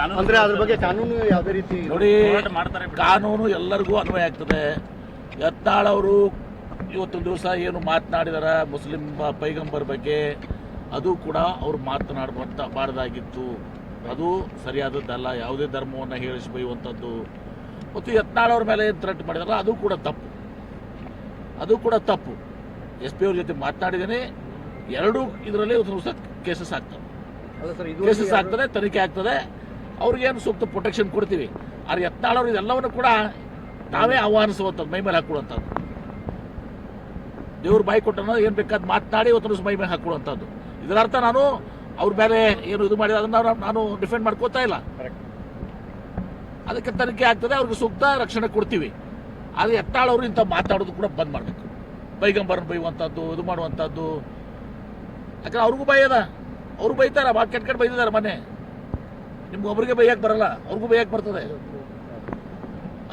ಕಾನೂನು ಅಂದ್ರೆ ಅದ್ರ ಬಗ್ಗೆ ಕಾನೂನು ಯಾವುದೇ ರೀತಿ ನೋಡಿ ಹೋರಾಟ ಮಾಡ್ತಾರೆ ಬಿಡಿ. ಕಾನೂನು ಎಲ್ಲರಿಗೂ ಅನ್ವಯ ಆಗ್ತದೆ. ಯತ್ನಾಳ್ ಅವರು ಇವತ್ತೊಂದು ದಿವಸ ಏನು ಮಾತನಾಡಿದಾರ ಮುಸ್ಲಿಂ ಪೈಗಂಬರ್ ಬಗ್ಗೆ ಅದು ಕೂಡ ಅವ್ರು ಬಾರ್ದಾಗಿತ್ತು ಅದು ಸರಿಯಾದದ್ದಲ್ಲ ಯಾವುದೇ ಧರ್ಮವನ್ನು ಹೇಳಿಸಿ ಬೈಯುವಂಥದ್ದು ಮತ್ತು ಯತ್ನಾಳ್ ಅವ್ರ ಮೇಲೆ ಏನು ಥ್ರೆಟ್ ಮಾಡಿದಾರ ಅದು ಕೂಡ ತಪ್ಪು. ಅದು ಕೂಡ ತಪ್ಪು. ಎಸ್ ಪಿ ಅವ್ರ ಜೊತೆ ಮಾತನಾಡಿದ್ದೀನಿ. ಎರಡೂ ಇದರಲ್ಲಿ ಒಂದು ದಿವಸ ಕೇಸಸ್ ಆಗ್ತವೆ. ಅಲ್ಲ ಸರ್ ಇದು ಕೇಸಸ್ ಆಗ್ತದೆ ತನಿಖೆ ಆಗ್ತದೆ. ಅವ್ರಿಗೇನು ಸೂಕ್ತ ಪ್ರೊಟೆಕ್ಷನ್ ಕೊಡ್ತೀವಿ. ಆದರೆ ಯತ್ನಾಳವ್ರು ಇದೆಲ್ಲವನ್ನು ಕೂಡ ನಾವೇ ಆಹ್ವಾನಿಸುವಂಥದ್ದು, ಮೈ ಮೇಲೆ ಹಾಕೊಳ್ಳುವಂಥದ್ದು ದೇವ್ರ ಬಾಯಿ ಕೊಟ್ಟನ ಏನು ಬೇಕಾದ ಮಾತನಾಡಿ ದಿವಸ ಮೈ ಮೇಲೆ ಹಾಕೊಳ್ಳುವಂಥದ್ದು ಇದರ ಅರ್ಥ ನಾನು ಅವ್ರ ಮೇಲೆ ಏನು ಇದು ಮಾಡಿದ ಅದನ್ನು ನಾನು- ಡಿಫೆಂಡ್ ಮಾಡ್ಕೋತಾ ಇಲ್ಲ. ಅದಕ್ಕೆ ತನಿಖೆ ಆಗ್ತದೆ, ಅವ್ರಿಗೆ ಸೂಕ್ತ ರಕ್ಷಣೆ ಕೊಡ್ತೀವಿ. ಆದರೆ ಎತ್ತಾಳವ್ರು ಇಂಥ ಮಾತಾಡೋದು ಕೂಡ ಬಂದ್ ಮಾಡಬೇಕು. ಬೈಗಂಬರನ್ನ ಬೈಯುವಂಥದ್ದು, ಇದು ಮಾಡುವಂಥದ್ದು. ಯಾಕಂದ್ರೆ ಅವ್ರಿಗೂ ಭಯ ಅದ. ಅವ್ರು ಬೈತಾರ ಭಾಳ ಕೆಟ್ಟ ಕೆಟ್ಟ ಬೈದಿದ್ದಾರೆ ಮನೆ. ನಿಮ್ಗೆ ಒಬ್ರಿಗೆ ಬೈಯಕ್ಕೆ ಬರಲ್ಲ, ಅವ್ರಿಗೂ ಬೈಯಕ್ಕೆ ಬರ್ತದೆ.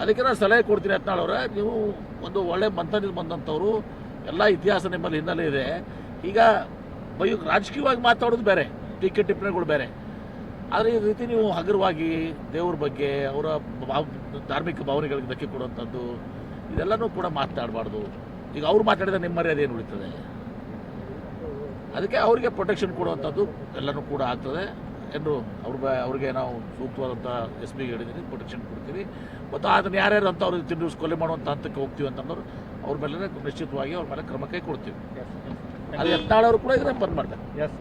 ಅದಕ್ಕೆ ನಾನು ಸಲಹೆ ಕೊಡ್ತೀನಿ ಯತ್ನಾಳ್ ಅವರ, ನೀವು ಒಂದು ಒಳ್ಳೆ ಮಂಥನದಿಂದ ಬಂದಂಥವ್ರು, ಎಲ್ಲ ಇತಿಹಾಸ ನಿಮ್ಮಲ್ಲಿ ಹಿನ್ನೆಲೆ ಇದೆ. ಈಗ ಬೈ ರಾಜಕೀಯವಾಗಿ ಮಾತಾಡೋದು ಬೇರೆ ಟೀಕೆ ಟಿಪ್ಪಣಿಗಳು ಬೇರೆ. ಆದರೆ ಈ ರೀತಿ ನೀವು ಹಗುರವಾಗಿ ದೇವ್ರ ಬಗ್ಗೆ, ಅವರ ಭಾವ- ಧಾರ್ಮಿಕ ಭಾವನೆಗಳಿಗೆ ಧಕ್ಕೆ ಕೊಡುವಂಥದ್ದು, ಇದೆಲ್ಲನೂ ಕೂಡ ಮಾತಾಡಬಾರ್ದು. ಈಗ ಅವ್ರು ಮಾತಾಡಿದ ನಿಮ್ಮ ಮರ್ಯಾದೆ ಏನು ಉಳಿತದೆ? ಅದಕ್ಕೆ ಅವರಿಗೆ ಪ್ರೊಟೆಕ್ಷನ್ ಕೊಡುವಂಥದ್ದು ಎಲ್ಲನೂ ಕೂಡ ಆಗ್ತದೆ. ಎಂದು ಅವ್ರ ಅವ್ರಿಗೆ ನಾವು ಸೂಕ್ತವಾದಂಥ ಎಸ್ ಬಿಗೆ ಹೇಳಿದ್ದೀನಿ ಪ್ರೊಟೆಕ್ಷನ್ ಕೊಡ್ತೀವಿ. ಮತ್ತು ಅದನ್ನು ಯಾರ್ಯಾರು ಅಂತ ಅವ್ರಿಗೆ ತಿಂದು ಕೊಲೆ ಮಾಡುವಂಥ ಹಂತಕ್ಕೆ ಹೋಗ್ತೀವಿ ಅಂತಂದ್ರೆ ಅವ್ರ ಮೇಲೆ ನಿಶ್ಚಿತವಾಗಿ ಅವ್ರ ಮೇಲೆ ಕ್ರಮ ಕೈ ಕೊಡ್ತೀವಿ ಅದು ಎತ್ತಾಳವರು ಕೂಡ ಇದನ್ನ ಬಂದ್ ಮಾಡ್ತಾರೆ. ಎಸ್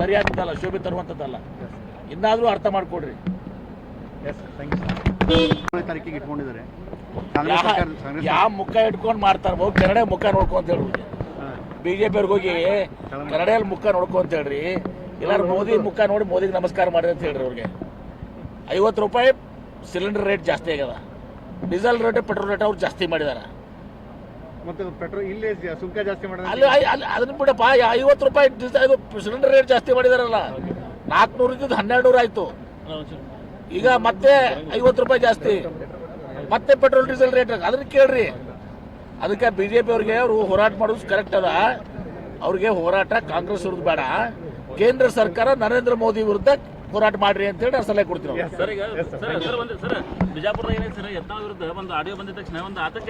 ಸರಿಯಾದದ್ದಲ್ಲ ಶೋಭೆ ತರುವಂಥದ್ದಲ್ಲ ಇನ್ನಾದರೂ ಅರ್ಥ ಮಾಡ್ಕೊಡ್ರಿ. ಎಸ್ ಥ್ಯಾಂಕ್ ಯು ಸರ್ ತಾರೀಕಿಗೆ ಇಟ್ಕೊಂಡಿದ್ದಾರೆ. ಕಾಂಗ್ರೆಸ್ ಸರ್ಕಾರ ಕಾಂಗ್ರೆಸ್ ಯಾವ ಮುಖ ಇಟ್ಕೊಂಡು ಮಾಡ್ತಾರೆ. ಹೋಗಿ ಕನ್ನಡ ಮುಖ ನೋಡ್ಕೊಂತ ಹೇಳಿ. ಬಿ ಜೆ ಪಿ ಅವ್ರಿಗೆ ಹೋಗಿ ಕನ್ನಡಿಯಲ್ಲಿ ಮುಖ ನೋಡ್ಕೊಂತ ಹೇಳ್ರಿ. ಎಲ್ಲಾರು ಮೋದಿ ಮುಖ ನೋಡಿ ಮೋದಿಗೆ ನಮಸ್ಕಾರ ಮಾಡಿದೆ ಅಂತ ಹೇಳ್ರಿ ಅವ್ರಿಗೆ. ಐವತ್ತು ರೂಪಾಯಿ ಸಿಲಿಂಡರ್ ರೇಟ್ ಜಾಸ್ತಿ ಆಗ್ಯದ. ಡೀಸೆಲ್ ರೇಟ್ ಪೆಟ್ರೋಲ್ ರೇಟ್ ಅವ್ರು ಜಾಸ್ತಿ ಮಾಡಿದಾರೆ. ಮತ್ತು ಪೆಟ್ರೋಲ್ ಇಲ್ಲೇ ಸುಂಕ ಜಾಸ್ತಿ ಅಲ್ಲಿ ಮಾಡೋದು ಅಲ್ಲಿ ಅದನ್ನ ಬಿಡಪ್ಪ ಐವತ್ತು ರೂಪಾಯಿ ಇದು ಸಿಲಿಂಡರ್ ರೇಟ್ ಜಾಸ್ತಿ ಮಾಡಿದಾರಲ್ಲ. ನಾಲ್ಕುನೂರು ಇದ್ದಿದ್ದು ಹನ್ನೆರಡು ನೂರು ಆಯ್ತು. ಈಗ ಮತ್ತೆ ಐವತ್ತು ರೂಪಾಯಿ ಜಾಸ್ತಿ. ಮತ್ತೆ ಪೆಟ್ರೋಲ್ ಡೀಸೆಲ್ ರೇಟ್ ಅದನ್ನ ಕೇಳ್ರಿ. ಅದಕ್ಕೆ ಬಿ ಜೆ ಪಿ ಅವ್ರಿಗೆ ಅವರು ಹೋರಾಟ ಮಾಡೋದು ಕರೆಕ್ಟ್ ಅದ. ಅವ್ರಿಗೆ ಹೋರಾಟ ಕಾಂಗ್ರೆಸ್ ಅವ್ರದ್ದು ಬೇಡ. ಕೇಂದ್ರ ಸರ್ಕಾರ ನರೇಂದ್ರ ಮೋದಿ ವಿರುದ್ಧ ಹೋರಾಟ ಮಾಡ್ರಿ ಅಂತ ಹೇಳಿ ನಾನು ಸಲಹೆ ಕೊಡ್ತೀನಿ ಅವ್ರಿಗೆ. ಸರ್ ಈಗ ಸರ್ ಸರ್ ಒಂದು ಸರ್ ಬಿಜಾಪುರದಾಗ ಏನೈತೆ ಸರ್ ಯತ್ನಾಳ್ ವಿರುದ್ಧ ಒಂದು ಆಡಿಯೋ ಬಂದಿದ ತಕ್ಷಣ ಒಂದು ಆತಂಕ